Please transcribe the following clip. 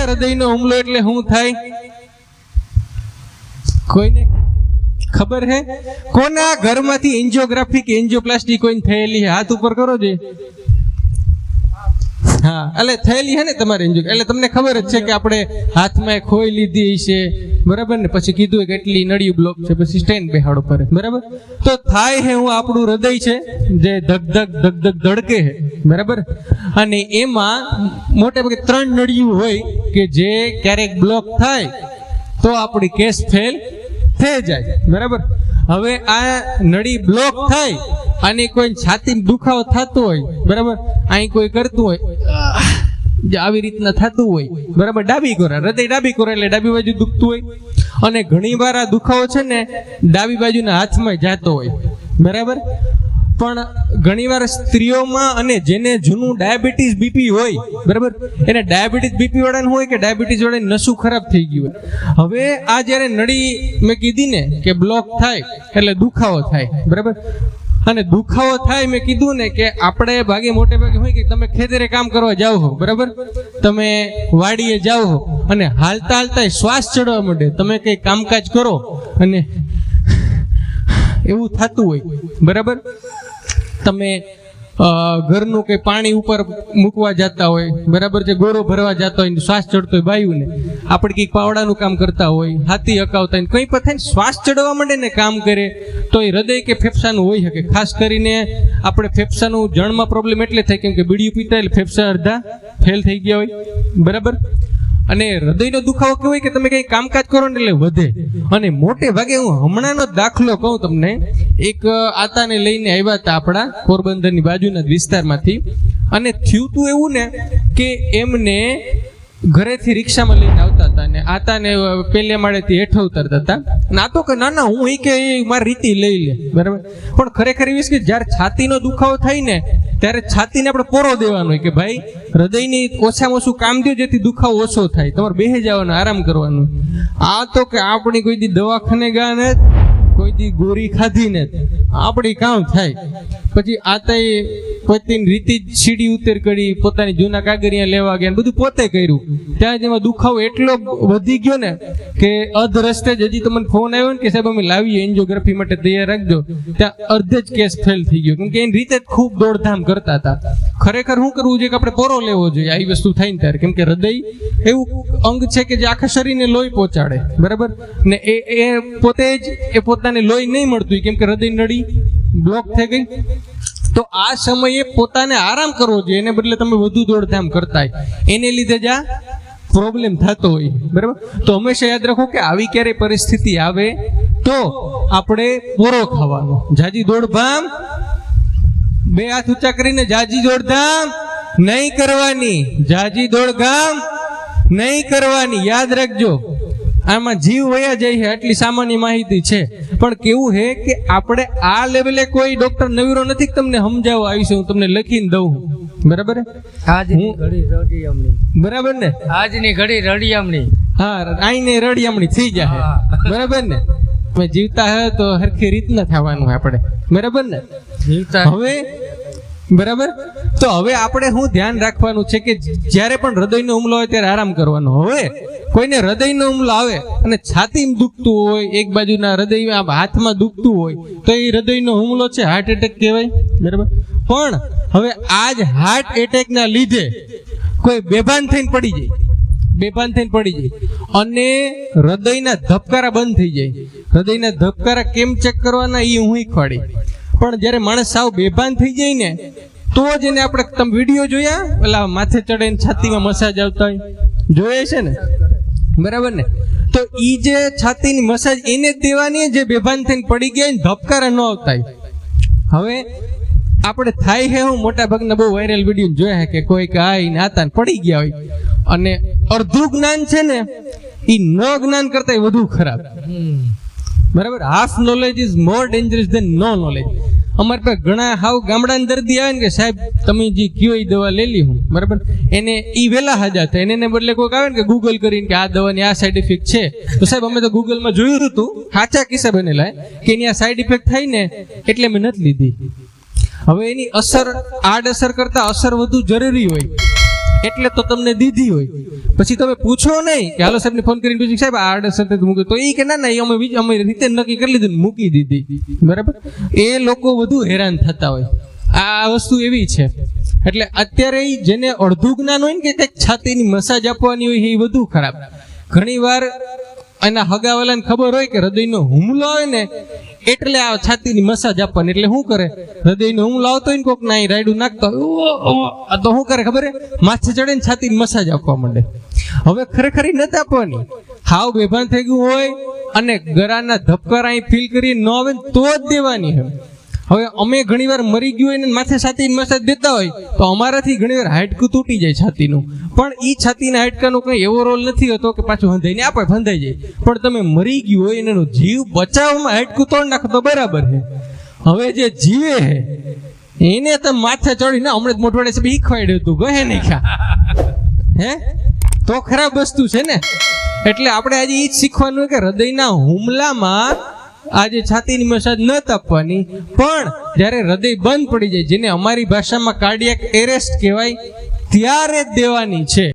છે હૃદયનો હુમલો એટલે શું થાય? કોઈને ખબર હે? કોના ઘરમાંથી એન્જિયોગ્રાફી કે એન્જિયોપ્લાસ્ટી કોઈને થયેલી હાથ ઉપર કરો જે. હા, એટલે થયેલી હે ને તમારે એન્જિયો એટલે તમને ખબર જ છે કે આપણે હાથમાં એ ખોઈ લીધી છે. બરાબર ને? પછી કીધું કે એટલી નળિયું બ્લોક છે, પછી સ્ટેન્ડ બેહાડો પર બરાબર? તો થાય હે હું આપણું હૃદય છે, જે ધક ધક ધક ધક ધડકે હે. બરાબર? અને એમાં મોટે ભાગે ત્રણ નળિયું હોય કે જે ક્યારેક બ્લોક થાય, તો આપણી કેસ ફેલ થઈ જાય. બરાબર? હવે આ નળી બ્લોક થાય અને કોઈ છાતી દુખાવો થતો હોય, બરાબર? અહીં કોઈ કરતું હોય આવી રીતના થતું હોય, બરાબર? ડાબી કોરા, હૃદય ડાબી કોરા એટલે ડાબી બાજુ દુખતું હોય. અને ઘણી વાર આ દુખાવો છે ને, ડાબી બાજુના હાથમાં જાતો હોય, બરાબર? પણ ઘણીવાર સ્ત્રીઓમાં અને જેને જૂનું ડાયાબિટીસ બીપી હોય, બરાબર? એને ડાયાબિટીસ બીપી વાળાને હોય કે ડાયાબિટીસ વાળાને નસું ખરાબ થઈ ગયું હોય. હવે આ જ્યારે નળી મેં કીધી ને કે બ્લોક થાય, એટલે દુખાવો થાય, બરાબર? અને દુખાવો થાય મેં કીધું ને કે આપણે ભાગે મોટે ભાગે હોય કે તમે ખેતરે કામ કરવા જાઓ હો, બરાબર? તમે વાડીએ જાઓ હો અને હાલતા હાલતા શ્વાસ ચડવા માંડે. તમે કંઈ કામકાજ કરો અને એવું થતું હોય, બરાબર? તમે ઘરનું કંઈ પાણી ઉપર મૂકવા જતા હોય, બરાબર છે, ગોરો ભરવા જતા હોય શ્વાસ ચડતો હોય બાયુને, આપણે કંઈક પાવડાનું કામ કરતા હોય, હાથી હકાવતા હોય કંઈ પણ થાય શ્વાસ ચડવા માંડે ને કામ કરે, તો એ હૃદય કે ફેફસાનું હોઈ શકે. ખાસ કરીને આપણે ફેફસાનું જળમાં પ્રોબ્લેમ એટલે થાય કેમ કે બીડીયું પીતા એટલે ફેફસા અડધા ફેલ થઈ ગયા હોય, બરાબર? અને હૃદયનો દુખાવો કેવો હોય કે તમે કંઈ કામકાજ કરો ને એટલે વધે. અને મોટે ભાગે હું હમણાંનો દાખલો કહું તમને એક આતાને લઈને આવ્યા હતા આપણા પોરબંદરની બાજુના વિસ્તારમાંથી. અને થયું તું એવું ને કે એમને ઘરેથી રિક્ષામાં લઈને આવતા હતા ને આતાને પેલે માળેથી હેઠળ ઉતરતા હતા. ના તો કે ના ના, હું એ કે મારી રીતિ લઈ લે, બરાબર? પણ ખરેખર એવી કે જ્યારે છાતીનો દુખાવો થાય ને, ત્યારે છાતીને આપણે પોરો દેવાનો કે ભાઈ, હૃદયની ઓછામાં ઓછું કામ દો જેથી દુખાવો ઓછો થાય. તમારે બેહે જવાનું, આરામ કરવાનું. આ તો કે આપણી કોઈ દી દવાખાને ગયા કોઈ દી ગોરી ખાધી ને આપણી કામ થાય. પછી આતાએ પોતાની રીતિ જ સીડી ઉતર કરી, પોતાની જૂના કાગરિયા લેવા ગયા બધું પોતે કર્યું. ત્યાં જેમાં દુખાવો એટલો વધી ગયો ને કે અધ રસ્તે જ હજી તમને ફોન આવ્યો ને કે સાહેબ અમે લાવીએ એન્જિયોગ્રાફી માટે તૈયાર રાખજો. ત્યાં અર્ધે જ કેસ ફેલ થઈ ગયો. કેમ કે એની રીતે જ ખૂબ દોડધામ કરતા હતા. ખરેખર શું કરવું જોઈએ કે આપણે પોરો લેવો જોઈએ? આવી વસ્તુ થાય ને ત્યારે. કેમ કે હૃદય એવું અંગ છે કે જે આખા શરીરને લોહી પહોંચાડે. બરાબર? ને એ એ પોતે જ એ પોતાને લોહી નહીં મળતું. કેમ કે હૃદય નળી બ્લોક થઈ ગઈ. તો આ સમયે પોતાને આરામ કરવો જોઈએ. એને બદલે તમે વધુ દોડધામ કરતા હોય. એને લીધે જ આ પ્રોબ્લેમ થતો હોય. બરાબર? તો હંમેશા યાદ રાખો કે આવી ક્યારે પરિસ્થિતિ આવે તો આપણે પૂરો ખાવાનો. જાજી દોડધામ. બે હાથ ઊંચા કરીને જાજી દોડધામ. નહીં કરવાની. જાજી દોડધામ. નહીં કરવાની. યાદ રાખજો. આમાં જીવ વયા જાય છે આટલી સામાન્ય માહિતી છે. પણ કેવું છે કે આપણે આ લેવલે કોઈ ડોક્ટર નવીરો નથી તમને સમજાવવા આવીશું હું તમને લખીને દઉં બરાબર? આજની ઘડી રડિયામણી બરાબર ને? આજની ઘડી રડિયામણી હા આઈને રડિયામણી થઈ જાય. બરાબર ને? જીવતા હે તો હરખી રીતના થવાનું આપણે. બરાબર ને? જીવતા હવે બરાબર? તો હવે આપણે શું ધ્યાન રાખવાનું છે કે જ્યારે પણ હૃદયનો હુમલો હોય ત્યારે આરામ કરવાનો હવે કોઈને હૃદયનો હુમલો આવે અને છાતીમાં દુખતું હોય, એક બાજુના હૃદય હાથમાં દુખતું હોય, તો એ હૃદયનો હુમલો છે હાર્ટ એટેક કહેવાય. બરાબર? પણ હવે આ જ હાર્ટ એટેકના લીધે કોઈ બેભાન થઈને પડી જાય. બેભાન થઈને પડી જાય. અને હૃદયના ધબકારા બંધ થઈ જાય. હૃદયના ધબકારા કેમ ચેક કરવાના એ હું શીખવાડી પણ જ્યારે માણસ સાવ બેભાન થઈ જાય ને તો જ એને આપણે તમે વીડિયો જોયા? પેલા માથે ચડે છાતીમાં મસાજ આવતા હોય. જોયે છે ને? બરાબર ને? તો ઈ જે છાતીની મસાજ એને દેવાની જે બેભાન થઈને પડી ગયા ને ધબકારા ન આવતા હવે આપણે થાય હે હું મોટા ભાગના બહુ વાયરલ વીડિયો જોયા કે કોઈ આઈ નાતા પડી ગયા હોય. અને અડધું જ્ઞાન છે ને એ ન જ્ઞાન કરતા વધુ ખરાબ. બરાબર? Half knowledge is more dangerous than no knowledge અમારે પાસે ઘણા હાવ ગામડાના દર્દી આવે ને કે સાહેબ, તમે જે કયો એ દવા લેલી હું, બરાબર? એને એ વહેલા હાજા થાય. એને બદલે કોઈક આવે ને કે ગૂગલ કરીને કે આ દવાની આ સાઈડ ઇફેક્ટ છે. તો સાહેબ, અમે તો ગૂગલમાં જોયું હતું, સાચા કિસ્સા બનેલા કે એની આ સાઈડ ઇફેક્ટ થાય ને એટલે મેં નથી લીધી. હવે એની અસર આડ અસર કરતા અસર વધુ જરૂરી હોય. એટલે તો તમને દીધી હોય. પછી તમે પૂછો નહીં કે હાલો સાહેબને ફોન કરીને પૂછ્યું સાહેબ, આ આડઅસર તે મૂકી તો એ કે, ના ના એ અમે અમે રીતે નક્કી કરી લીધું મૂકી દીધી. બરાબર? એ લોકો વધુ હેરાન થતા હોય. આ વસ્તુ એવી છે. એટલે અત્યારે જેને અડધું જ્ઞાન હોય ને કે કંઈક છાતીની મસાજ આપવાની હોય, એ વધુ ખરાબ. ઘણી વાર એના હગાવાલાને ખબર હોય કે હૃદયનો હુમલો હોય ને એટલે આ છાતીની મસાજ આપવાની એટલે શું કરે? હૃદયનો હુમલો આવતો હોય ને કોક ના રાયડું નાખતો હોય, આ તો શું કરે ખબર માથે ચડે ને છાતીની મસાજ આપવા માંડે. હવે ખરેખર નથી આપવાની. હાવ બેભાન થઈ ગયું હોય અને ગરાના ધબકારા અહીં ફીલ કરી ન આવે તો જ દેવાની હે હવે અમે ઘણીવાર મરી ગયું હોય ને માથે છાતીને મસાજ દેતા હોય, તો અમારાથી ઘણીવાર હાડકું તૂટી જાય છાતીનું. પણ એ છાતીના હાડકાનો કંઈ એવો રોલ નથી હોતો કે પાછું હંધાઈને આપે, ભંધાઈ જાય. પણ તમે મરી ગયું હોય એનો જીવ બચાવવામાં હાડકું તોડ નાખો તો બરાબર છે. હવે જે જીવે છે, એને તમે માથે ચડીને હમણાં જ મોટવાડે છે ઈખવાડ્યું હતું ગહે નહીં ખા હે? તો ખરાબ વસ્તુ છે ને. એટલે આપણે આજે એ જ શીખવાનું કે હૃદયના હુમલામાં આજે છાતીની મસાજ ન તપવાની, પણ જ્યારે હૃદય બંધ પડી જાય, જેને અમારી ભાષામાં કાર્ડિયક એરેસ્ટ કહેવાય, ત્યારે જ દેવાની છે.